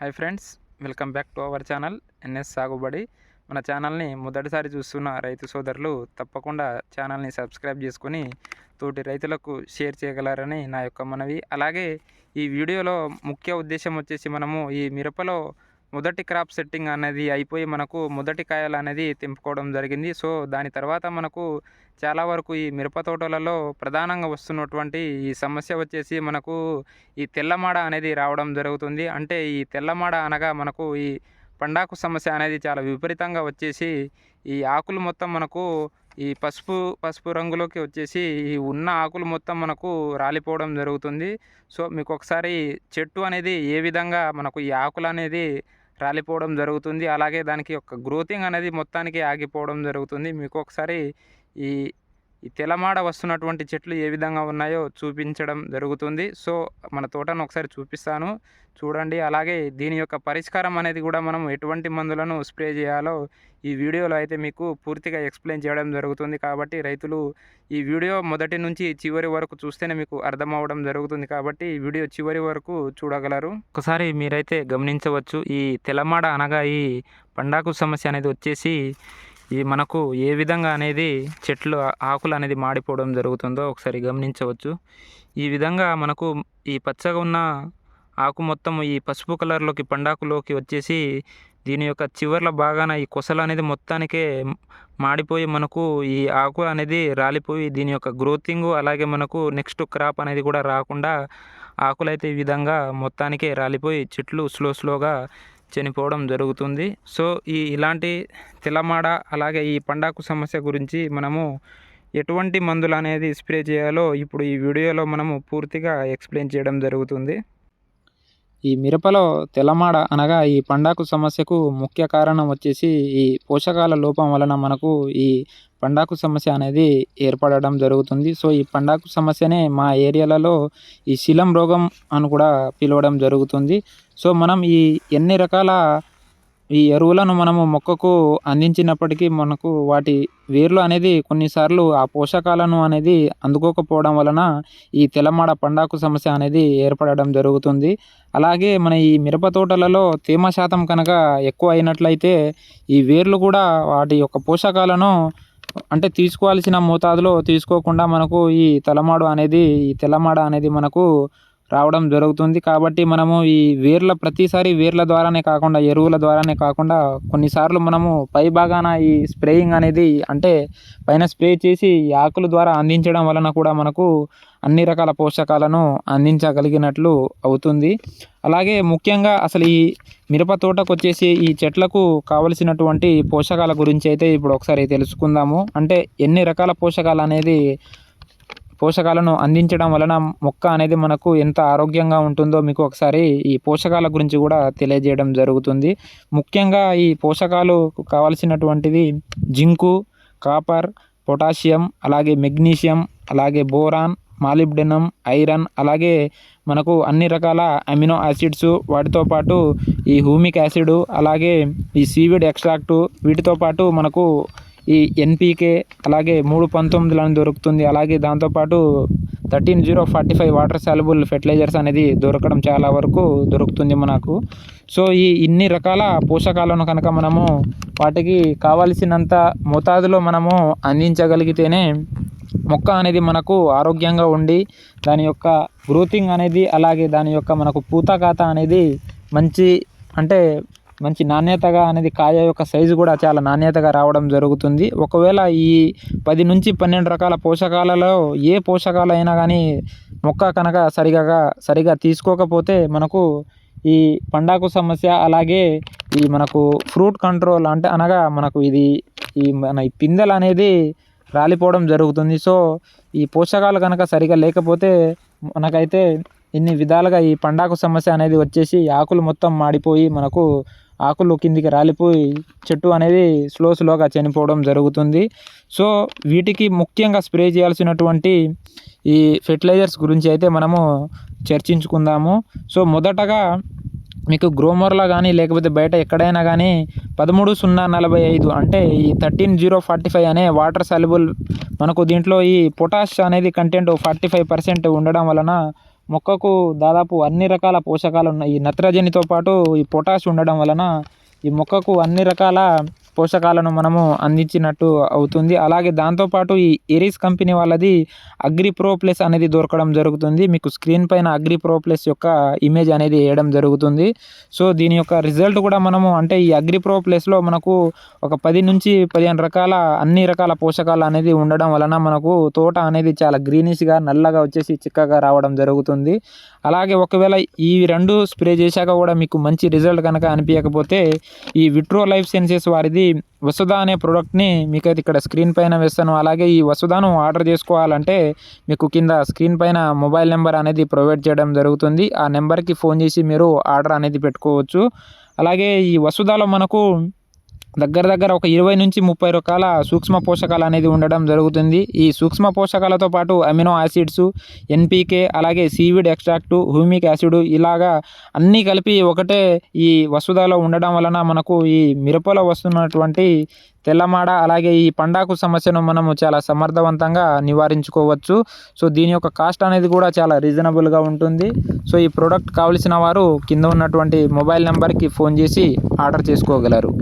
Hi friends welcome back to our channel NS Sagubadi మన ఛానల్ని మొదటిసారి చూస్తున్న రైతు సోదరులు తప్పకుండా ఛానల్ని సబ్స్క్రైబ్ చేసుకొని తోటి రైతులకు షేర్ చేయగలరని నా యొక్క మనవి. అలాగే ఈ వీడియోలో ముఖ్య ఉద్దేశం వచ్చేసి మనము ఈ మిరపలో మొదటి క్రాప్ సెట్టింగ్ అనేది అయిపోయి మనకు మొదటి కాయలు అనేది తెంపుకోవడం జరిగింది. సో దాని తర్వాత మనకు చాలా వరకు ఈ మిరప తోటలలో ప్రధానంగా వస్తున్నటువంటి ఈ సమస్య వచ్చేసి మనకు ఈ తెల్లమాడ అనేది రావడం జరుగుతుంది. అంటే ఈ తెల్లమాడ అనగా మనకు ఈ పండాకు సమస్య అనేది చాలా విపరీతంగా వచ్చేసి ఈ ఆకులు మొత్తం మనకు ఈ పసుపు పసుపు రంగులోకి వచ్చేసి ఈ ఉన్న ఆకులు మొత్తం మనకు రాలిపోవడం జరుగుతుంది. సో మీకు ఒకసారి చెట్టు అనేది ఏ విధంగా మనకు ఈ ఆకులు అనేది రాలిపోవడం జరుగుతుంది. అలాగే దానికి యొక్క గ్రోతింగ్ అనేది మొత్తానికి ఆగిపోవడం జరుగుతుంది. మీకు ఒకసారి ఈ ఈ తెలమాడ వస్తున్నటువంటి చెట్లు ఏ విధంగా ఉన్నాయో చూపించడం జరుగుతుంది. సో మన తోటను ఒకసారి చూపిస్తాను. చూడండి. అలాగే దీని యొక్క పరిష్కారం అనేది కూడా మనం ఎటువంటి మందులను స్ప్రే చేయాలో ఈ వీడియోలో అయితే మీకు పూర్తిగా ఎక్స్ప్లెయిన్ చేయడం జరుగుతుంది. కాబట్టి రైతులు ఈ వీడియో మొదటి నుంచి చివరి వరకు చూస్తేనే మీకు అర్థమవడం జరుగుతుంది. కాబట్టి ఈ వీడియో చివరి వరకు చూడగలరు. ఒకసారి మీరైతే గమనించవచ్చు. ఈ తెలమాడ అనగా ఈ పండాకు సమస్య అనేది వచ్చేసి ఈ మనకు ఏ విధంగా అనేది చెట్లు ఆకులు అనేది మాడిపోవడం జరుగుతుందో ఒకసారి గమనించవచ్చు. ఈ విధంగా మనకు ఈ పచ్చగా ఉన్న ఆకు మొత్తం ఈ పసుపు కలర్లోకి పండాకులోకి వచ్చేసి దీని యొక్క చివర్ల భాగాన ఈ కొసలు అనేది మొత్తానికే మాడిపోయి మనకు ఈ ఆకు అనేది రాలిపోయి దీని యొక్క గ్రోతింగ్ అలాగే మనకు నెక్స్ట్ క్రాప్ అనేది కూడా రాకుండా ఆకులు అయితే ఈ విధంగా మొత్తానికే రాలిపోయి చెట్లు స్లో స్లోగా చనిపోవడం జరుగుతుంది. సో ఈ ఇలాంటి తెల్లమాడ అలాగే ఈ పండాకు సమస్య గురించి మనము ఎటువంటి మందులు అనేది స్ప్రే చేయాలో ఇప్పుడు ఈ వీడియోలో మనము పూర్తిగా ఎక్స్ప్లెయిన్ చేయడం జరుగుతుంది. ఈ మిరపలో తెల్లమాడ అనగా ఈ పండాకు సమస్యకు ముఖ్య కారణం వచ్చేసి ఈ పోషకాల లోపం వలన మనకు ఈ పండాకు సమస్య అనేది ఏర్పడడం జరుగుతుంది. సో ఈ పండాకు సమస్యనే మా ఏరియాలలో ఈ శిలం రోగం అని కూడా పిలవడం జరుగుతుంది. సో మనం ఈ ఎన్ని రకాల ఈ ఎరువులను మనము మొక్కకు అందించినప్పటికీ మనకు వాటి వేర్లు అనేది కొన్నిసార్లు ఆ పోషకాలను అనేది అందుకోకపోవడం వలన ఈ తెల్లమాడ పండాకు సమస్య అనేది ఏర్పడడం జరుగుతుంది. అలాగే మన ఈ మిరప తోటలలో తేమ శాతం కనుక ఎక్కువ అయినట్లయితే ఈ వేర్లు కూడా వాటి యొక్క పోషకాలను అంటే తీసుకోవాల్సిన మోతాదులో తీసుకోకుండా మనకు ఈ తలమాడు అనేది ఈ తెల్లమాడ అనేది మనకు రావడం జరుగుతుంది. కాబట్టి మనము ఈ వేర్ల ప్రతిసారి వేర్ల ద్వారానే కాకుండా ఎరువుల ద్వారానే కాకుండా కొన్నిసార్లు మనము పై భాగాన ఈ స్ప్రేయింగ్ అనేది అంటే పైన స్ప్రే చేసి ఆకుల ద్వారా అందించడం వలన కూడా మనకు అన్ని రకాల పోషకాలను అందించగలిగినట్లు అవుతుంది. అలాగే ముఖ్యంగా అసలు ఈ మిరప తోటకు వచ్చేసి ఈ చెట్లకు కావలసినటువంటి పోషకాల గురించి అయితే ఇప్పుడు ఒకసారి తెలుసుకుందాము. అంటే ఎన్ని రకాల పోషకాలు అనేది పోషకాలను అందించడం వలన మొక్క అనేది మనకు ఎంత ఆరోగ్యంగా ఉంటుందో మీకు ఒకసారి ఈ పోషకాల గురించి కూడా తెలియజేయడం జరుగుతుంది. ముఖ్యంగా ఈ పోషకాలు కావాల్సినటువంటిది జింకు కాపర్ పొటాషియం అలాగే మెగ్నీషియం అలాగే బోరాన్ మాలిబ్డెనం ఐరన్ అలాగే మనకు అన్ని రకాల అమినో యాసిడ్స్ వాటితో పాటు ఈ హూమిక్ యాసిడ్ అలాగే ఈ సీవిడ్ ఎక్స్ట్రాక్టు వీటితో పాటు మనకు ఈ ఎన్పీకే అలాగే మూడు పంతొమ్మిదిలను దొరుకుతుంది. అలాగే దాంతోపాటు thirteen zero forty five water soluble fertilisers అనేది దొరకడం చాలా వరకు దొరుకుతుంది మనకు. సో ఈ ఇన్ని రకాల పోషకాలను కనుక మనము వాటికి కావలసినంత మోతాదులో మనము అందించగలిగితేనే మొక్క అనేది మనకు ఆరోగ్యంగా ఉండి దాని యొక్క గ్రోతింగ్ అనేది అలాగే దాని యొక్క మనకు పూత ఖాతా అనేది మంచి అంటే మంచి నాణ్యతగా అనేది కాయ యొక్క సైజు కూడా చాలా నాణ్యతగా రావడం జరుగుతుంది. ఒకవేళ ఈ పది నుంచి పన్నెండు రకాల పోషకాలలో ఏ పోషకాలు అయినా కానీ మొక్క కనుక సరిగా సరిగా తీసుకోకపోతే మనకు ఈ పండాకు సమస్య అలాగే ఈ మనకు ఫ్రూట్ కంట్రోల్ అంటే అనగా మనకు ఇది ఈ మన ఈ పిందెలు అనేది రాలిపోవడం జరుగుతుంది. సో ఈ పోషకాలు కనుక సరిగా లేకపోతే మనకైతే ఇన్ని విధాలుగా ఈ పండాకు సమస్య అనేది వచ్చేసి ఆకులు మొత్తం మాడిపోయి మనకు ఆకులు కిందికి రాలిపోయి చెట్టు అనేది స్లో స్లోగా చనిపోవడం జరుగుతుంది. సో వీటికి ముఖ్యంగా స్ప్రే చేయాల్సినటువంటి ఈ ఫెర్టిలైజర్స్ గురించి అయితే మనము చర్చించుకుందాము. సో మొదటగా మీకు గ్రోమర్లో కానీ లేకపోతే బయట ఎక్కడైనా కానీ పదమూడు సున్నా నలభై ఐదు అంటే ఈ థర్టీన్ జీరో ఫార్టీ ఫైవ్ అనే వాటర్ సాల్యుబుల్ మనకు దీంట్లో ఈ పొటాష్ అనేది కంటెంట్ ఫార్టీ ఫైవ్ పర్సెంట్ ఉండడం వలన మొక్కకు దాదాపు అన్ని రకాల పోషకాలు ఉన్నాయి. ఈ నత్రజనితో పాటు ఈ పొటాష్ ఉండడం వలన ఈ మొక్కకు అన్ని రకాల పోషకాలను మనము అందించినట్టు అవుతుంది. అలాగే దాంతోపాటు ఈ ఎరిస్ కంపెనీ వాళ్ళది అగ్రి ప్రో ప్లస్ అనేది దొరకడం జరుగుతుంది. మీకు స్క్రీన్ పైన అగ్రి ప్రో ప్లస్ యొక్క ఇమేజ్ అనేది వేయడం జరుగుతుంది. సో దీని యొక్క రిజల్ట్ కూడా మనము అంటే ఈ అగ్రి ప్రో ప్లస్లో మనకు ఒక పది నుంచి పదిహేను రకాల అన్ని రకాల పోషకాలు అనేది ఉండడం వలన మనకు తోట అనేది చాలా గ్రీనిష్గా నల్లగా వచ్చేసి చిక్కగా రావడం జరుగుతుంది. అలాగే ఒకవేళ ఈ రెండు స్ప్రే చేశాక కూడా మీకు మంచి రిజల్ట్ కనుక అనిపించకపోతే ఈ విట్రో లైఫ్ సెన్సెస్ వారిది వసుధ అనే ప్రోడక్ట్ని మీకైతే ఇక్కడ స్క్రీన్ పైన వేస్తాను. అలాగే ఈ వసుధాను ఆర్డర్ చేసుకోవాలంటే మీకు కింద స్క్రీన్ పైన మొబైల్ నెంబర్ అనేది ప్రొవైడ్ చేయడం జరుగుతుంది. ఆ నెంబర్కి ఫోన్ చేసి మీరు ఆర్డర్ అనేది పెట్టుకోవచ్చు. అలాగే ఈ వసుధాలో మనకు దగ్గర దగ్గర ఒక ఇరవై నుంచి ముప్పై రకాల సూక్ష్మ పోషకాలు అనేది ఉండడం జరుగుతుంది. ఈ సూక్ష్మ పోషకాలతో పాటు అమినో యాసిడ్స్ ఎన్పీకే అలాగే సీవిడ్ ఎక్స్ట్రాక్టు హ్యూమిక్ యాసిడ్ ఇలాగా అన్నీ కలిపి ఒకటే ఈ వసుధాలో ఉండడం వలన మనకు ఈ మిరపలో వస్తున్నటువంటి తెల్లమాడ అలాగే ఈ పండాకు సమస్యను మనము చాలా సమర్థవంతంగా నివారించుకోవచ్చు. సో దీని యొక్క కాస్ట్ అనేది కూడా చాలా రీజనబుల్గా ఉంటుంది. సో ఈ ప్రోడక్ట్ కావలసిన వారు కింద ఉన్నటువంటి మొబైల్ నెంబర్కి ఫోన్ చేసి ఆర్డర్ చేసుకోగలరు.